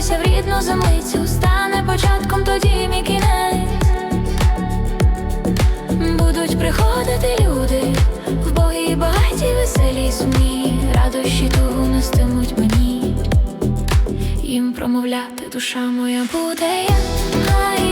замицю стане початком, тоді мій кінець. Будуть приходити люди в богі багаті, веселі сумні, радощі тугу нестимуть мені. Їм промовляти душа моя буде я.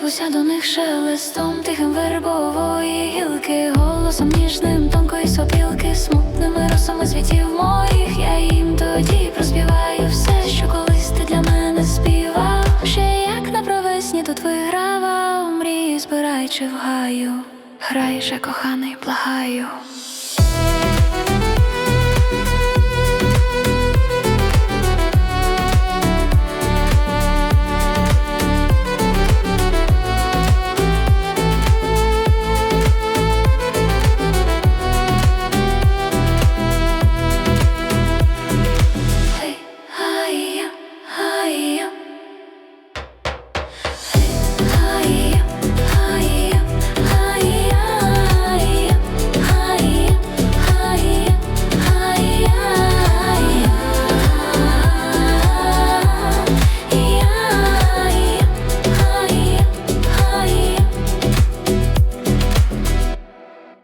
Обізвуся до них шелестом тихим вербової гілки, голосом ніжним тонкої сопілки, смутними росами світів моїх. Я їм тоді проспіваю все, що колись ти для мене співав. Ще як на провесні тут вигравав, мрії збираючи в гаю. Грай же, коханий, благаю.